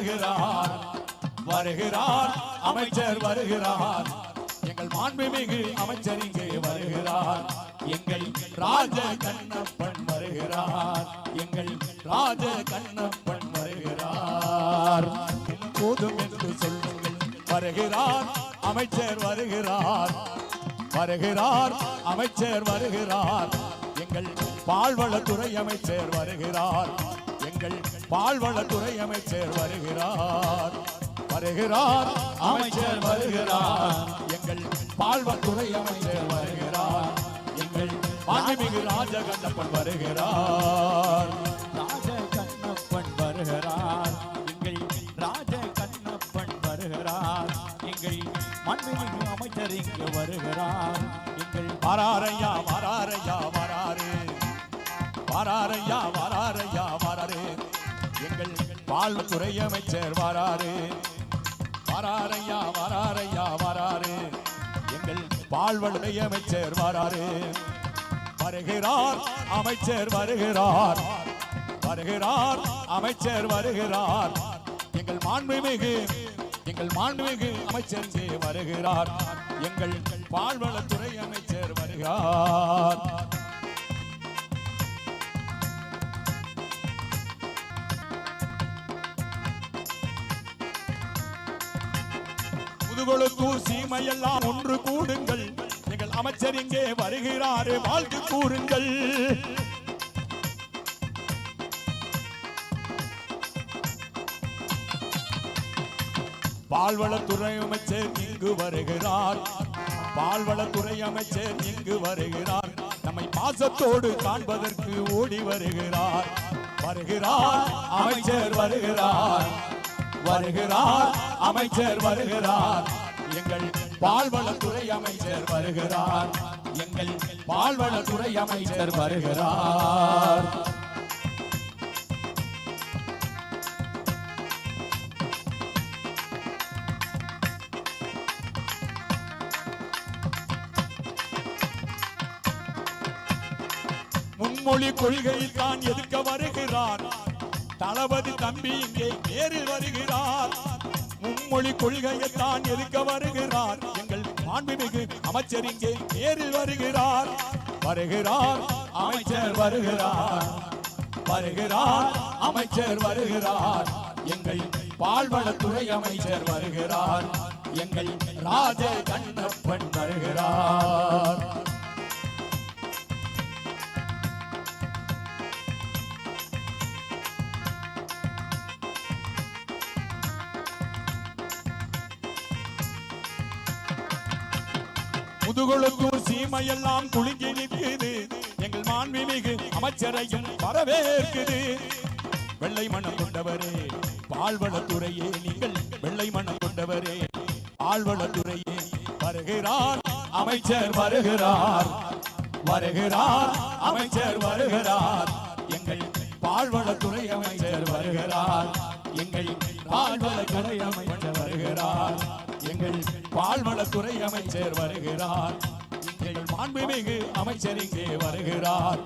வருகிறார் வருகிறார் அமைச்சர் வருகிறார். எங்கள் மாண்புமிகு அமைச்சர் இங்கே வருகிறார். எங்கள் ராஜ கண்ணப்பன் வருகிறார். எங்கள் ராஜ கண்ணப்பன் வருகிறார். போதும் என்று சொல்லுங்கள் வருகிறார் அமைச்சர் வருகிறார். வருகிறார் அமைச்சர் வருகிறார். எங்கள் பால்வளத்துறை அமைச்சர் வருகிறார். எங்கள் பால்வளத்துறை அமைச்சர் வருகிறார். வருகிறார். அமைச்சர் வருகிறார். எங்கள் பால்வளத்துறை அமைச்சர் வருகிறார். எங்கள் மாண்புமிகு ராஜகண்ணப்பன் வருகிறார். ராஜ கண்ணப்பன் வருகிறார். எங்கள் ராஜ கண்ணப்பன் வருகிறார். எங்கள் மண்மிகு அமைச்சர் இங்கு வருகிறார். எங்கள் வராரையா வராரையா வராறு வராரையா வராரையா. எங்கள் அமைச்சர் வராரு. வராரையா வராரையா வராரு எங்கள் வாழ்வழுதை அமைச்சர் வராரு. வருகிறார் அமைச்சர் வருகிறார். வருகிறார் அமைச்சர் வருகிறார். எங்கள் மாண்புமிகு எங்கள் மாண்புமிகு அமைச்சர் வருகிறார். எங்கள் பால்வளத்துறை அமைச்சர் வருகிறார். முதுகுளத்தூர் சீமையெல்லாம் ஒன்று கூடுங்கள். எங்கள் அமைச்சர் இங்கே வருகிறாரு வாழ்த்து கூறுங்கள். பால்வளத்துறை அமைச்சர் இங்கு வருகிறார். பால்வளத்துறை அமைச்சர் இங்கு வருகிறார். நம்மை பாசத்தோடு காண்பதற்கு ஓடி வருகிறார். வருகிறார் அமைச்சர் வருகிறார். வருகிறார் அமைச்சர் வருகிறார். எங்கள் பால்வளத்துறை அமைச்சர் வருகிறார். எங்கள் பால்வளத்துறை அமைச்சர் வருகிறார். முன்மொழி கொள்கையை தான் எதிர்க்க வருகிறார். தளபதி தம்பி இங்கே நேரில் வருகிறார். மும்மொழி கொள்கையை தான் எதிர்க்க வருகிறார். எங்கள் மாண்புமிகு அமைச்சர் இங்கே நேரில் வருகிறார். வருகிறார் அமைச்சர் வருகிறார். வருகிறார் அமைச்சர் வருகிறார். எங்கள் பால்வளத்துறை அமைச்சர் வருகிறார். எங்கள் ராஜ கண்ணப்பன் வருகிறார். முதுகுளத்தூர் சீமையெல்லாம் குலுங்கி நிற்குது. எங்கள் மாண்புமிகு அமைச்சரையும் வரவேற்குது. வெள்ளை மனம் கொண்டவரே பால்வளத்துறையே நீங்கள் வெள்ளை மனம் கொண்டவரே. பால்வளத்துறையே வருகிறார் அமைச்சர் வருகிறார். வருகிறார் அமைச்சர் வருகிறார். எங்கள் பால்வளத்துறை அமைச்சர் வருகிறார். எங்கள் பால்வளத்துறை அமைச்சர் வருகிறார். எங்கள் பால்வளத்துறை அமைச்சர் வருகிறார். எங்கள் மாண்புமிகு அமைச்சர் இங்கே வருகிறார்.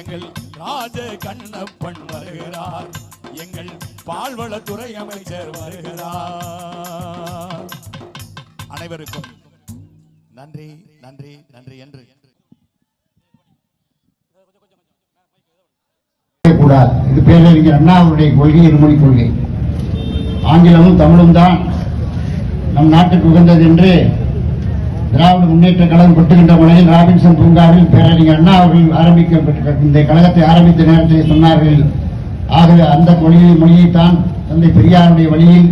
எங்கள் ராஜ கண்ணப்பன் வருகிறார். எங்கள் பால்வளத்துறை அமைச்சர் வருகிறார். அனைவருக்கும் நன்றி நன்றி நன்றி என்று. கூடாது. இது பேரறிஞர் அண்ணாவுடைய கொள்கை இருமொழி கொள்கை. ஆங்கிலமும் தமிழும் தான் நம் நாட்டுக்கு உகந்தது என்று திராவிட முன்னேற்ற கழகம் கொட்டுகின்ற முறையில் ராபின்சன் பூங்காவில் பேரறிஞர் அண்ணா அவர்கள் ஆரம்பிக்கப்பட்ட இந்த கழகத்தை ஆரம்பித்த நேரத்தில் சொன்னார்கள். ஆகவே அந்த மொழியை மொழியைத்தான் தந்தை பெரியாருடைய வழியில்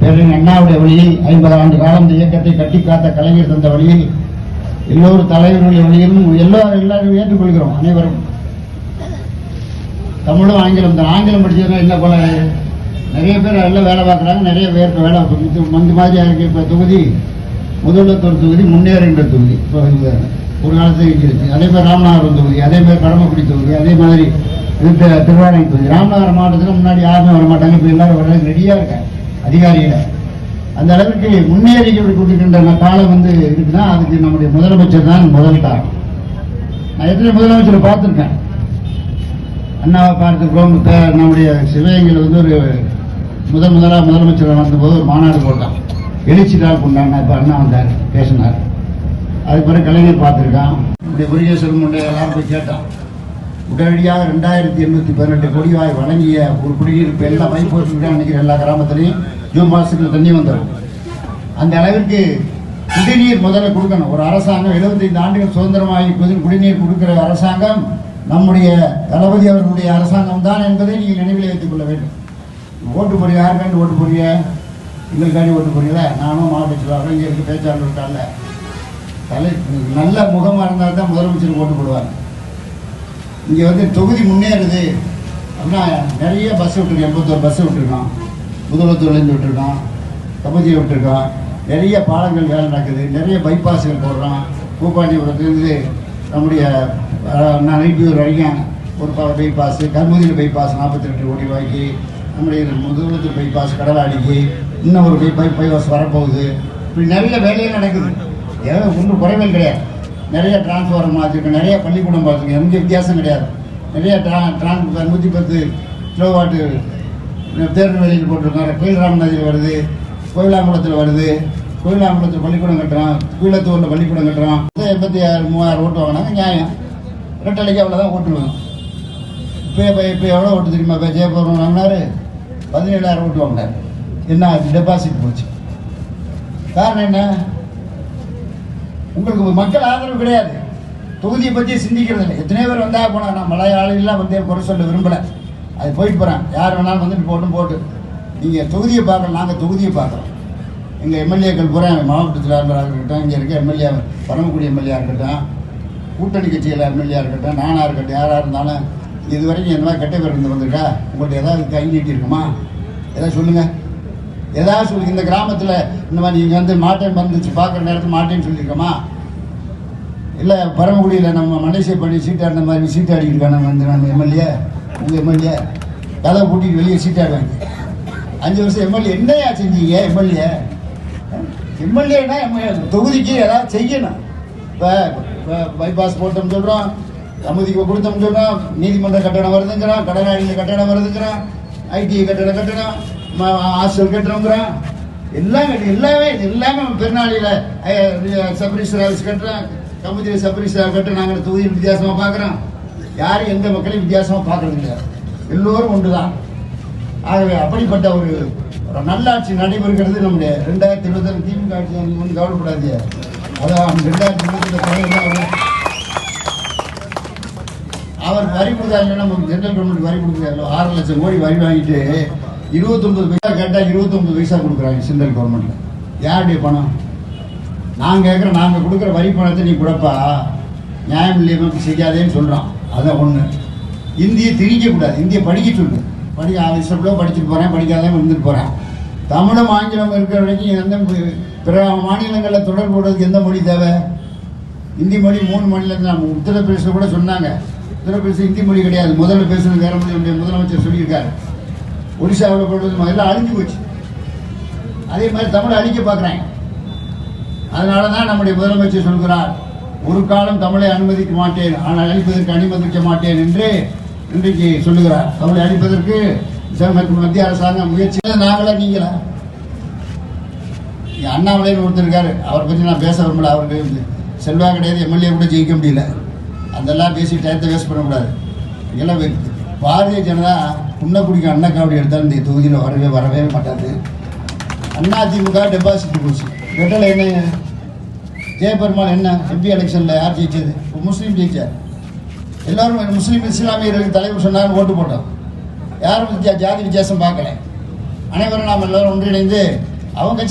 பேரறிஞர் அண்ணாவுடைய வழியில் ஐம்பது ஆண்டு காலம் இந்த இயக்கத்தை கட்டி காத்த கலைஞர் தந்த வழியில் எல்லோரும் தலைவர்களுடைய வழியிலும் எல்லோரும் எல்லாரும் ஏற்றுக்கொள்கிறோம் அனைவரும். தமிழும் ஆங்கிலம் தான் ஆங்கிலம் படிச்சதுன்னா என்ன போல நிறைய பேர் எல்லாம் வேலை பார்க்குறாங்க நிறைய பேர் வேலை இது மந்து மாதிரியா இருக்கு இப்போ தொகுதி முதலத்தூர் தொகுதி முன்னேறுகின்ற தொகுதி. இப்போ இந்த ஒரு காலத்தில் இருந்துச்சு அதே மாதிரி ராமநாதபுரம் தொகுதி அதே மாதிரி கடமக்குடி தொகுதி அதே மாதிரி இது திருவாரணை தொகுதி. ராமநாதபுரம் மாவட்டத்தில் முன்னாடி யாருமே வர மாட்டாங்க இப்போ எல்லாரும் வர்றதுக்கு ரெடியாக இருக்காங்க. அதிகாரிகளை. அந்த அளவுக்கு முன்னேறி கொடுக்கின்ற காலம் வந்து இருக்குன்னா அதுக்கு நம்முடைய முதலமைச்சர் தான் முதல் காரணம். நான் எத்தனை முதலமைச்சரை பார்த்துருக்கேன். அண்ணாவை பார்த்துக்கிறோம் நம்முடைய சிவகங்கையில் வந்து ஒரு முதல் முதலாக முதலமைச்சர் வந்தபோது ஒரு மாநாடு போட்டான் எழுச்சி நாள் கொண்டாங்க இப்போ அண்ணா வந்தார் பேசினார். அதுக்கு பிறகு கலைஞர் பார்த்துருக்கான். இப்படி முருகேஸ்வரன் முன்னே எல்லாரும் போய் கேட்டான். உடனடியாக ரெண்டாயிரத்தி எண்ணூற்றி பதினெட்டு கோடிவாய் வழங்கிய ஒரு குடியிருப்பு எல்லா வைப்போட்டு நினைக்கிற எல்லா கிராமத்துலையும். ஜூன் மாதத்துக்குள்ள தண்ணி வந்துடும். அந்த அளவிற்கு குடிநீர் முதல்ல கொடுக்கணும். ஒரு அரசாங்கம் 75 ஆண்டுகள் சுதந்திரமாகி குடி- குடிநீர் கொடுக்கிற அரசாங்கம் நம்முடைய தளபதி அவர்களுடைய அரசாங்கம் தான் என்பதை நீங்கள் நினைவில் வைத்துக் கொள்ள வேண்டும். ஓட்டு போறிய யாருக்காண்டி ஓட்டு போறிய எங்களுக்காண்டி ஓட்டு போறீங்களா நானும் மாவட்ட செயலாளர் இங்கே இருக்க பேச்சாளர் இருக்கால தலை நல்ல முகமாக இருந்தால் தான் முதலமைச்சர் ஓட்டு போடுவார். இங்கே வந்து தொகுதி முன்னேறுது. அப்படின்னா நிறைய பஸ் விட்டுருக்கோம். எண்பத்தோரு பஸ் விட்டுருக்கோம். முதலத்தூர்லேருந்து விட்டுருக்கோம். கபதியை விட்டுருக்கோம். நிறைய பாலங்கள் வேலை நடக்குது. நிறைய பைபாஸ்கள் போடுறோம். பூப்பாண்டிபுரத்துலேருந்து நம்முடைய நான் நைட்டியூர் வரைக்கும் ஒரு ப பைபாஸ் கருமுதியில் பைபாஸ் நாற்பத்தி ரெண்டு கோடி ரூபாய்க்கு நம்முடைய முதுகுளத்தூர் பைபாஸ் கடலாடிக்கு இன்னும் ஒரு பை பைபாஸ் வரப்போகுது. இப்படி நிறைய வேலைகள் நடக்குது. ஏதோ ஒன்றும் குறைவே கிடையாது. நிறைய டிரான்ஸ்ஃபார்மர் பார்த்துருக்கோம் நிறைய பள்ளிக்கூடம் பார்த்துருக்கோம் எந்த வித்தியாசம் கிடையாது. நிறைய ட்ரா டிரான்ஸ் நூற்றி பத்து கிலோவாட்டு தேர்நெல்வேலியில் போட்டிருக்கோம் கோயில்ராம் நதியில் வருது கோயிலாங்குளத்தில் வருது. கோயிலாங்குளத்தில் பள்ளிக்கூடம் கட்டுறோம் கீழத்தூரில் பள்ளிக்கூடம் கட்டுறோம் எண்பத்தி ஆறு மூவாயிரம் ஓட்டு வாங்கினாங்க. நியாயம். ரெட்டலைக்கு அவ்வளோதான் ஓட்டு இப்போ இப்போ இப்போ எவ்வளோ ஓட்டு தெரியுமா? இப்போ ஜெயபுரம் வாங்கினாரு. பதினேழாயிரம் விட்டுவாங்க என்ன ஆச்சு டெபாசிட் போச்சு. காரணம் என்ன? உங்களுக்கு மக்கள் ஆதரவு கிடையாது. தொகுதியை பற்றி சிந்திக்கிறது இல்லை. எத்தனையோ பேர் வந்தா போனா நான் மலையாளிலாம் வந்து குறை சொல்ல விரும்பலை. அது போயிட்டு போகிறேன் யார் வேணாலும் வந்துட்டு போட்டும் போட்டு. நீங்கள் தொகுதியை பார்க்கலாம் நாங்கள் தொகுதியை பார்க்குறோம். எங்கள் எம்எல்ஏக்கள் பூரா மாவட்டத்தில் இருக்கட்டும் இங்கே இருக்க எம்எல்ஏ பரமக்குடி எம்எல்ஏ இருக்கட்டும் கூட்டணி கட்சியில் எம்எல்ஏ இருக்கட்டும் நானாக இருக்கட்டும் யாராக இருந்தாலும் இது வரைக்கும் என்ன கெட்ட பேர் இருந்து உங்கள்கிட்ட ஏதாவது கை நீட்டி இருக்குமா? ஏதாவது சொல்லுங்கள் ஏதாவது சொல்லி இந்த கிராமத்தில் இந்த மாதிரி நீங்கள் வந்து மாட்டேன் வந்துச்சு பார்க்குற நேரத்தில் மாட்டேன்னு சொல்லியிருக்கோமா? இல்லை பரமக்குடியில் நம்ம மலேசிய பண்ணி சீட்டாடின மாதிரி சீட்டாடிக்கிட்டு வந்து நம்ம எம்எல்ஏ உங்கள் எம்எல்ஏ. கதை பூட்டிட்டு வெளியே சீட்டாடுவாங்க அஞ்சு வருஷம் எம்எல்ஏ. என்னையா செஞ்சீங்க எம்எல்ஏ? எம்எல்ஏனா தொகுதிக்கு ஏதாவது செய்யணும். இப்போ பைபாஸ் போட்டோம்னு சொல்கிறோம் சமுதிக்கு கொடுத்தோம்னு சொல்கிறோம் நீதிமன்ற கட்டணம் வருதுங்கிறான் கடனாளியில் கட்டணம் வருதுங்கிறான் ஐடி கட்டணம் கட்டணம் ஹாஸ்டல் கட்டணங்கிறான் எல்லாம் எல்லாமே எல்லாமே பெருநாளியில் சப்ரிஸ்டர் ஹவுஸ் கட்டுறான் கமுதியில் சப்ரிஸ்டர் கட்ட நாங்கள் தொகுதியில் வித்தியாசமாக பார்க்குறோம் யாரும் எந்த மக்களையும் வித்தியாசமாக பார்க்கறது எல்லோரும் ஒன்று தான் ஆகவே அப்படிப்பட்ட ஒரு ஒரு நல்லாட்சி நடைபெறுகிறது நம்முடைய ரெண்டாயிரத்தி இருபத்தி திமுக ஆட்சி ஒன்றும் கவலைப்படாதீங்க. அதான் ரெண்டாயிரத்தி இருபத்தி வரி கொடுத்தாங்கன்னா நம்ம ஜென்ரல் கவர்மெண்ட் வரி கொடுக்குறாங்களோ ஆறு லட்சம் கோடி வரி வாங்கிட்டு இருபத்தொன்பது பைசா கேட்டால் இருபத்தொன்பது பைசா கொடுக்குறாங்க சென்ட்ரல் கவர்மெண்ட்ல யாருடைய பணம்? நாங்கள் கேட்குற நாங்கள் கொடுக்குற வரி பணத்தை நீ கொடுப்பா. நியாயம் இல்லையமா செய்யாதேன்னு சொல்கிறான் அதான் ஒன்று இந்தியை திணிக்கக்கூடாது இந்தியை படிக்க சொல்லு. படி இஷ்டப்போ படிச்சுட்டு போகிறேன் படிக்காதவன் இருந்துட்டு போகிறேன் தமிழும் ஆங்கிலம் இருக்கிற வரைக்கும் எந்த பிற மாநிலங்களில் தொடர்பு எந்த மொழி தேவை? இந்தி மொழி மூணு மாநிலத்தில் நம்ம உத்தரப்பிரதேசில் கூட சொன்னாங்க. உத்தரப்பிரதேசம் இந்தி மொழி கிடையாது. முதல்ல பேசுறது வேற மொழி நம்முடைய முதலமைச்சர் சொல்லியிருக்காரு. ஒடிசாவில் போடுறது எல்லாம் அழிஞ்சு போச்சு. அதே மாதிரி தமிழை அழிக்க பார்க்குறாங்க. அதனால தான் நம்முடைய முதலமைச்சர் சொல்கிறார் ஒரு காலம் தமிழை அனுமதிக்க மாட்டேன் ஆனால் அழிப்பதற்கு அனுமதிக்க மாட்டேன் என்று இன்றைக்கு சொல்லுகிறார். தமிழை அழிப்பதற்கு மத்திய அரசாங்கம் முயற்சி நாங்களா நீங்களா? அண்ணாமலைன்னு ஒருத்தர் இருக்காரு. அவரை பற்றி நான் பேச விரும்பல. அவருக்கு செல்வா கிடையாது எம்எல்ஏ கூட ஜெயிக்க முடியல. அதெல்லாம் பேசி டயத்தை வேஸ்ட் பண்ணக்கூடாது. இதெல்லாம் பாரதிய ஜனதா குன்னக்குடிக்கு அண்ணா காவடி எடுத்தால் இந்த தொகுதியில் வரவே வரவே மாட்டாது. அண்ணா திமுக டெபாசிட் போச்சு ரெட்டலை என்ன? ஜெயபெருமாள் என்ன? எம்பி எலெக்ஷனில் யார் ஜெயிச்சது? முஸ்லீம் ஜெயிச்சார். எல்லோரும் முஸ்லீம் இஸ்லாமியர்களுக்கு தலைவர் சொன்னாங்க ஓட்டு போட்டோம். யாரும் ஜாதி வித்தியாசம் பார்க்கல. அனைவரும் நாம் எல்லோரும் ஒன்றிணைந்து அவங்க கட்சி